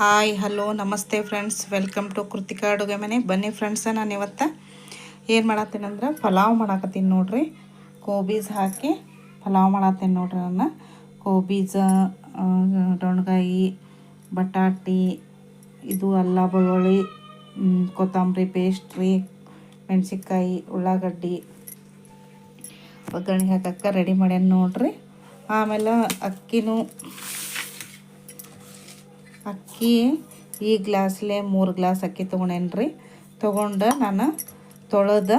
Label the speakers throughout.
Speaker 1: Hi, hello, ನಮಸ್ತೆ friends welcome to Krithika ಅಡುಗೆ ಮನೆ. ಬನ್ನಿ ಫ್ರೆಂಡ್ಸ ನಾನು ಇವತ್ತು ಏನು ಮಾಡತ್ತೀನಂದ್ರೆ ಪಲಾವ್ ಮಾಡಾಕತ್ತೀನಿ ನೋಡ್ರಿ. ಕೋಬೀಸ್ ಹಾಕಿ ಪಲಾವ್ ಮಾಡತ್ತೀನಿ ನೋಡ್ರಿ ನಾನು. ಕೋಬೀಜ ದೊಣ್ಗಾಯಿ, ಬಟಾಟಿ, ಇದು ಅಲ್ಲ ಬೆಳ್ಳುಳ್ಳಿ ಕೊತ್ತಂಬರಿ ಪೇಸ್ಟ್ರಿ ಮೆಣಸಿನ್ಕಾಯಿ, ಉಳ್ಳಾಗಡ್ಡಿ, ಒಗ್ಗರಣೆ ಹಾಕಕ್ಕೆ ರೆಡಿ ಮಾಡ್ಯಾನ ನೋಡ್ರಿ. ಆಮೇಲೆ ಅಕ್ಕಿನೂ ಅಕ್ಕಿ, ಈ ಗ್ಲಾಸ್ಲೆ ಮೂರು ಗ್ಲಾಸ್ ಅಕ್ಕಿ ತೊಗೊಂಡೇನಿ ರೀ ತೊಗೊಂಡು ನಾನು ತೊಳೆದ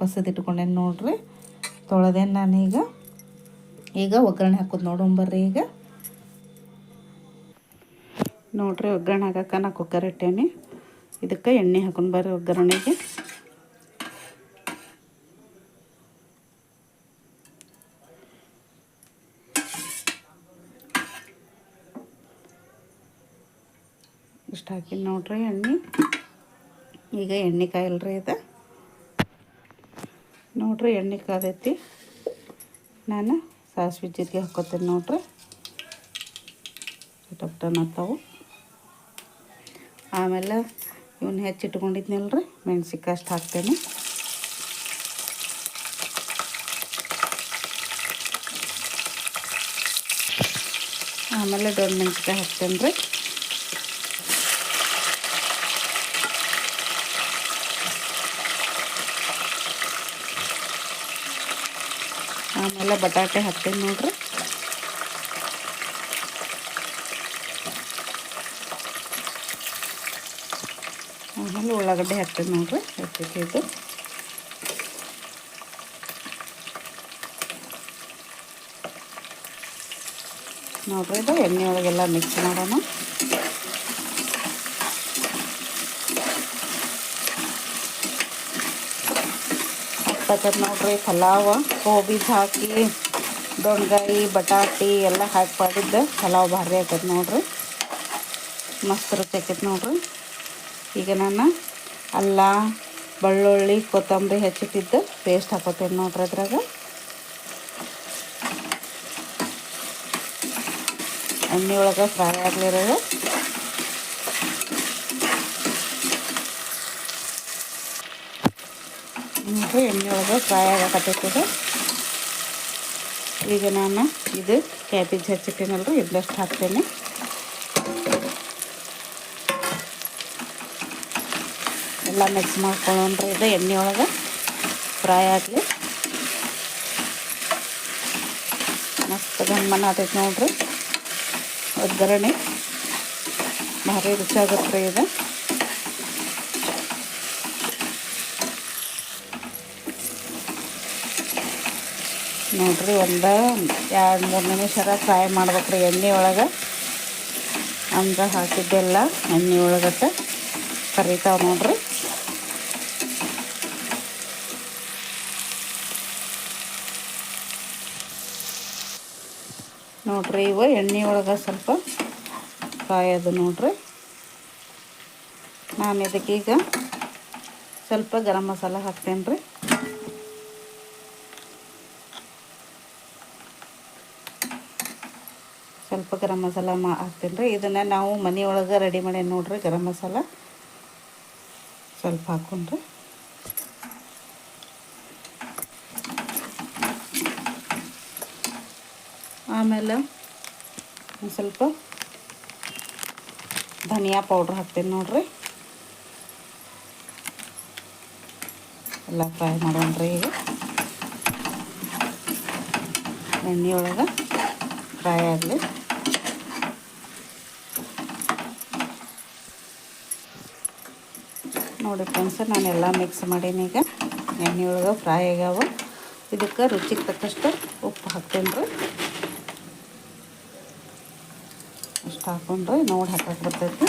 Speaker 1: ಬಸದಿಟ್ಕೊಂಡೇನಿ ನೋಡ್ರಿ. ತೊಳೆದೇನು ನಾನೀಗ, ಈಗ ಒಗ್ಗರಣೆ ಹಾಕೋದು ನೋಡೋಂಬರ್ರಿ ಈಗ. ನೋಡ್ರಿ ಒಗ್ಗರಣೆ ಹಾಕಕ್ಕೆ ನಾ ಕುಕ್ಕರ್ ಇಟ್ಟೇನಿ. ಇದಕ್ಕೆ ಎಣ್ಣೆ ಹಾಕೊಂಡು ಬರ್ರಿ ಒಗ್ಗರಣೆಗೆ. ಇಷ್ಟು ಹಾಕಿ ನೋಡ್ರಿ ಎಣ್ಣೆ. ಈಗ ಎಣ್ಣೆ ಕಾಯಿಲ್ರಿ ಇದು ನೋಡ್ರಿ ಎಣ್ಣೆ ಕಾದೈತಿ. ನಾನು ಸಾಸಿವೆ ಜೀರಿಗೆ ಹಾಕೋತೀನಿ ನೋಡ್ರಿ. ಟಪ್ಟನ್ ಹತ್ತವು ಆಮೇಲೆ ಇವನ್ನ ಹೆಚ್ಚಿಟ್ಕೊಂಡಿದ್ನಲ್ರಿ ಮೆಣ್ಸಿನ್ಕಾಯಿ ಅಷ್ಟು ಹಾಕ್ತೇನೆ. ಆಮೇಲೆ ದೊಡ್ಡ ಮೆಣಸಿಕಾಯಿ ಹಾಕ್ತೇನೆ ರೀ ಆಮೇಲೆ ಬಟಾಟೆ ಹಾಕ್ತೀನಿ ನೋಡ್ರಿ. ಆಮೇಲೆ ಉಳ್ಳಾಗಡ್ಡೆ ಹಾಕ್ತೀನಿ ನೋಡ್ರಿ ಹೆಚ್ಚಿಟ್ಟು ನೋಡ್ರಿ ಇದು ಎಣ್ಣೆ ಒಳಗೆಲ್ಲ ಮಿಕ್ಸ್ ಮಾಡೋಣ. ಹಾಕ್ತಕ್ಕಂಥ ನೋಡ್ರಿ, ಪಲಾವ್, ಗೋಬಿ ಹಾಕಿ, ದೊಣ್ಗಾಯಿ, ಬಟಾಟಿ ಎಲ್ಲ ಹಾಕಿ ಮಾಡಿದ್ದು ಪಲಾವ್ ಭಾರಿ ಆಗ್ತದ ನೋಡ್ರಿ. ಮಸ್ತ್ ರುಚಿ ಆಕೈತೆ ನೋಡ್ರಿ. ಈಗ ನಾನು ಅಲ್ಲ, ಬೆಳ್ಳುಳ್ಳಿ, ಕೊತ್ತಂಬರಿ ಹೆಚ್ಚಿಟ್ಟಿದ್ದು ಪೇಸ್ಟ್ ಹಾಕೋತೇನೆ ನೋಡ್ರಿ ಅದ್ರಾಗ. ಎಣ್ಣೆ ಒಳಗೆ ಫ್ರೈ ಆಗಲಿರೋದು. ನೋಡ್ರಿ ಎಣ್ಣೆ ಒಳಗೆ ಫ್ರೈ ಆಗಕತ್ತೈತದ ಈಗ ನಾನು ಇದು ಕ್ಯಾಬೇಜ್ ಹಚ್ಚಿಟ್ಟೇನಲ್ರಿ ಇದಷ್ಟು ಹಾಕ್ತೇನೆ. ಎಲ್ಲ ಮಿಕ್ಸ್ ಮಾಡ್ಕೊಳ್ಳೋಣ್ರಿ ಇದು ಎಣ್ಣೆ ಒಳಗೆ ಫ್ರೈ ಆಗಲಿ. ಮಸ್ತ್ ಗಮ್ಮನ ಆತೈತೆ ನೋಡ್ರಿ. ಒಗ್ಗರಣೆ. ಭಾರಿ ರುಚಿ ಆಗುತ್ತೆ ರೀ ಇದು. ನೋಡ್ರಿ, ಒಂದು ಎರಡು ಮೂರು ನಿಮಿಷರ ಫ್ರೈ ಮಾಡ್ಬೇಕ್ರಿ ಎಣ್ಣೆ ಒಳಗೆ. ಅಂದ್ರೆ ಹಾಕಿದ್ದೆಲ್ಲ ಎಣ್ಣೆ ಒಳಗಟ್ಟ ಕರಿತಾವೆ ನೋಡ್ರಿ. ನೋಡ್ರಿ, ಇವು ಎಣ್ಣೆ ಒಳಗೆ ಸ್ವಲ್ಪ ಫ್ರೈ ಅದು ನೋಡ್ರಿ. ನಾನು ಇದಕ್ಕೀಗ ಸ್ವಲ್ಪ ಗರಂ ಮಸಾಲ ಹಾಕ್ತೇನೆ ರೀ ಸ್ವಲ್ಪ ಗರಂ ಮಸಾಲ ಮಾ ಹಾಕ್ತೀನಿ ರೀ. ಇದನ್ನು ನಾವು ಮನೆಯೊಳಗೆ ರೆಡಿ ಮಾಡಿ ನೋಡ್ರಿ, ಗರಂ ಮಸಾಲ ಸ್ವಲ್ಪ ಹಾಕ್ಕೊಂಡ್ರಿ ಆಮೇಲೆ ಒಂದು ಸ್ವಲ್ಪ ಧನಿಯಾ ಪೌಡ್ರ್ ಹಾಕ್ತೀನಿ ನೋಡ್ರಿ. ಎಲ್ಲ ಫ್ರೈ ಮಾಡೋಣ್ರಿ ಈಗ. ಎಣ್ಣೆ ಒಳಗೆ ಫ್ರೈ ಆಗಲಿ. ನೋಡಿ ಫ್ರೆಂಡ್ಸ್, ನಾನೆಲ್ಲ ಮಿಕ್ಸ್ ಮಾಡೀನಿ ಈಗ. ಎಣ್ಣೆ ಒಳಗೆ ಫ್ರೈ ಆಗ್ಯಾವ. ಇದಕ್ಕೆ ರುಚಿಗೆ ತಕ್ಕಷ್ಟು ಉಪ್ಪು ಹಾಕ್ತೇನೆ ರೀ. ಅಷ್ಟು ಹಾಕೊಂಡ್ರೆ ನೋಡಿ ಹಾಕಕ್ಕೆ ಬರ್ತೈತಿ.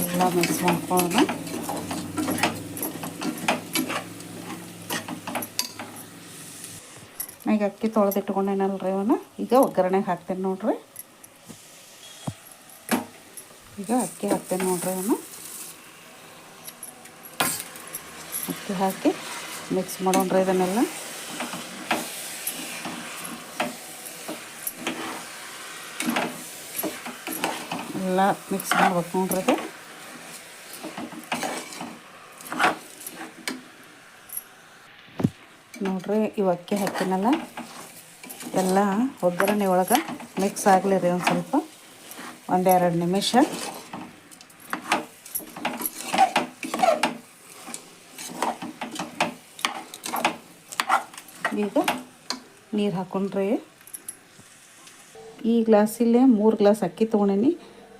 Speaker 1: ಎಲ್ಲ ಮಿಕ್ಸ್ ಮಾಡ್ಕೊಳ್ಳೋಣ ಈಗ ಅಕ್ಕಿ ತೊಳೆದಿಟ್ಕೊಂಡೇನಲ್ರಿ ಅವನ್ನ? ಈಗ ಒಗ್ಗರಣೆಗೆ ಹಾಕ್ತೀನಿ ನೋಡ್ರಿ. ಈಗ ಅಕ್ಕಿ ಹಾಕ್ತೇನೆ ನೋಡ್ರಿ ನಾನು. ಅಕ್ಕಿ ಹಾಕಿ ಮಿಕ್ಸ್ ಮಾಡೋಣ್ರಿ ಇದನ್ನೆಲ್ಲ. ಎಲ್ಲ ಮಿಕ್ಸ್ ಮಾಡ್ಬೇಕು ನೋಡ್ರಿ ಇದು. ನೋಡ್ರಿ ಇವು ಅಕ್ಕಿ ಹಾಕಿನಲ್ಲ ಎಲ್ಲ ಒಗ್ಗರಣೆ ಒಳಗೆ ಮಿಕ್ಸ್ ಆಗಲಿ ರೀ ಒಂದು ಸ್ವಲ್ಪ. ಒಂದೆರಡು ನಿಮಿಷ. ಈಗ ನೀರು ಹಾಕೊಂಡ್ರೆ ಈ ಗ್ಲಾಸಿಲ್ಲೇ ಮೂರು ಗ್ಲಾಸ್ ಅಕ್ಕಿ ತೊಗೊಂಡಿನಿ.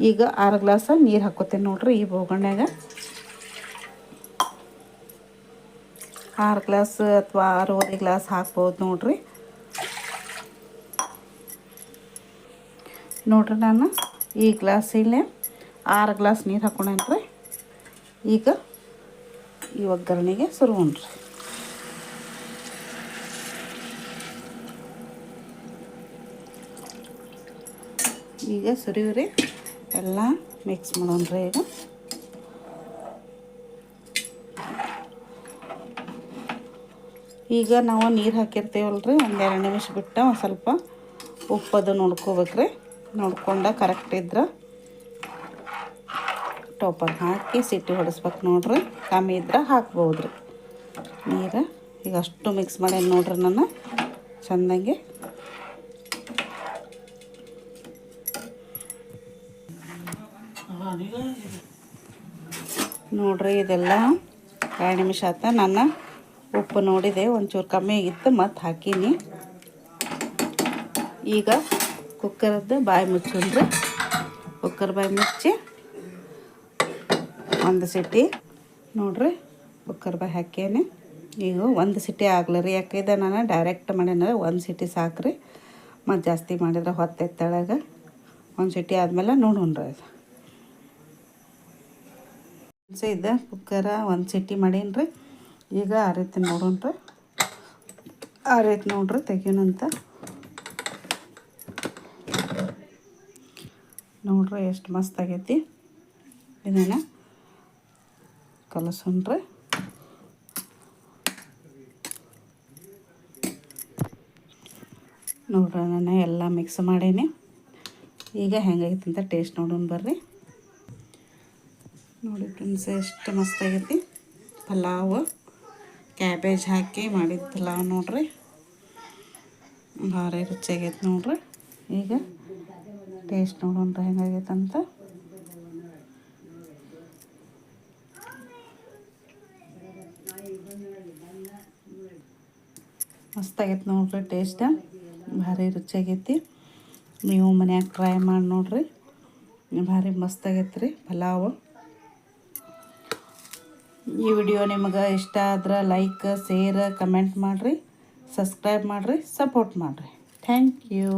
Speaker 1: ಈಗ ಆರು ಗ್ಲಾಸ ನೀರು ಹಾಕೋತೇನೆ ನೋಡ್ರಿ ಈ ಬೋಗಣ್ಯಾಗ. ಆರು ಗ್ಲಾಸ್ ಅಥವಾ ಆರೂವರೆ ಗ್ಲಾಸ್ ಹಾಕ್ಬೋದು ನೋಡ್ರಿ. ನೋಡ್ರಿ ನಾನು. ಈ ಗ್ಲಾಸಿಲ್ಲೇ ಆರು ಗ್ಲಾಸ್ ನೀರು ಹಾಕೊಂಡ್ರೆ ಈಗ ಈ ಒಗ್ಗರಣೆಗೆ ಸುರುವಣ್ರಿ ಈಗ ಸುರಿವ್ರಿ ಎಲ್ಲ ಮಿಕ್ಸ್ ಮಾಡೋಣ್ರಿ ಈಗ. ಈಗ ನಾವು ನೀರು ಹಾಕಿರ್ತೀವಲ್ರಿ, ಒಂದೆರಡು ನಿಮಿಷ ಬಿಟ್ಟು ಒಂದು ಸ್ವಲ್ಪ ಉಪ್ಪದು ನೋಡ್ಕೋಬೇಕ್ರಿ. ನೋಡ್ಕೊಂಡ ಕರೆಕ್ಟ್ ಇದ್ರೆ. ಟೋಪರ್ ಹಾಕಿ ಸಿಟ್ಟಿ ಹೊಡಿಸ್ಬೇಕು ನೋಡ್ರಿ. ಕಮ್ಮಿ ಇದ್ರೆ ಹಾಕ್ಬೋದು ನೀರು ಈಗ ಅಷ್ಟು ಮಿಕ್ಸ್ ಮಾಡಿ ನೋಡ್ರಿ ನಾನು. ಚೆಂದಂಗೆ. ನೋಡ್ರಿ ಇದೆಲ್ಲ ಎರಡು ನಿಮಿಷ ಆತ. ನಾನು ಉಪ್ಪು ನೋಡಿದೆ, ಒಂಚೂರು ಕಮ್ಮಿ ಆಗಿತ್ತು, ಮತ್ತು ಹಾಕೀನಿ. ಈಗ ಕುಕ್ಕರದ್ದು ಬಾಯಿ ಮುಚ್ಚನ್ರಿ ಕುಕ್ಕರ್ ಬಾಯಿ ಮುಚ್ಚಿ ಒಂದು ಸಿಟಿ. ನೋಡ್ರಿ, ಕುಕ್ಕರ್ ಬಾಯಿ ಹಾಕೇನೆ. ಈಗ ಒಂದು ಸಿಟಿ ಆಗ್ಲರಿ ಯಾಕಿದೆ ನಾನು ಡೈರೆಕ್ಟ್ ಮಾಡ್ಯಾನ ಒಂದು ಸಿಟಿ ಸಾಕ್ರಿ. ಮತ್ತು ಜಾಸ್ತಿ ಮಾಡಿದ್ರೆ ಹೊತ್ತೆ ತೆಳಗೆ ಒಂದು ಸಿಟಿ ಆದಮೇಲೆ ನೋಡೋಣ್ರಿ ಅದು. ಇದು ಕುಕ್ಕರ ಒಂದು ಸಿಟಿ ಮಾಡೀನಿ ರೀ. ಈಗ ಆ ರೀತಿ ನೋಡೋಣ್ರಿ. ಆ ರೀತಿ ನೋಡ್ರಿ ತೆಗೀನಂತ ನೋಡ್ರಿ ಎಷ್ಟು ಮಸ್ತ್ ಆಗೈತಿ. ಇದನ್ನು ಕಲಸನ್ರಿ ನೋಡ್ರಿ ನಾನು ಎಲ್ಲ ಮಿಕ್ಸ್ ಮಾಡೀನಿ. ಈಗ ಹೆಂಗಾಗೈತೆ ಅಂತ ಟೇಸ್ಟ್ ನೋಡೋಣ ಬರ್ರಿ. ನೋಡಿ ಫ್ರೆಂಡ್ಸ್ ಎಷ್ಟು ಮಸ್ತಾಗೈತಿ ಪಲಾವ್ ಕ್ಯಾಬೇಜ್ ಹಾಕಿ ಮಾಡಿದ ಪಲಾವ್ ನೋಡ್ರಿ. ಭಾರಿ ರುಚಿಯಾಗೈತೆ ನೋಡ್ರಿ. ಈಗ ಟೇಸ್ಟ್ ನೋಡೋಣ್ರಿ ಹೆಂಗಾಗೈತೆ ಅಂತ. ಮಸ್ತಾಗೈತೆ ನೋಡ್ರಿ ಟೇಸ್ಟ್. ಭಾರಿ ರುಚಿಯಾಗೈತಿ. ನೀವು ಮನ್ಯಾಗ ಟ್ರೈ ಮಾಡಿ ನೋಡ್ರಿ. ಭಾರಿ ಮಸ್ತಾಗೈತೆ ರೀ ಪಲಾವ್. ಈ ವಿಡಿಯೋ ನಿಮಗೆ ಇಷ್ಟ ಆದ್ರೆ ಲೈಕ್ ಶೇರ್ ಕಮೆಂಟ್ ಮಾಡಿರಿ. ಸಬ್ಸ್ಕ್ರೈಬ್ ಮಾಡಿರಿ ಸಪೋರ್ಟ್ ಮಾಡಿರಿ. Thank you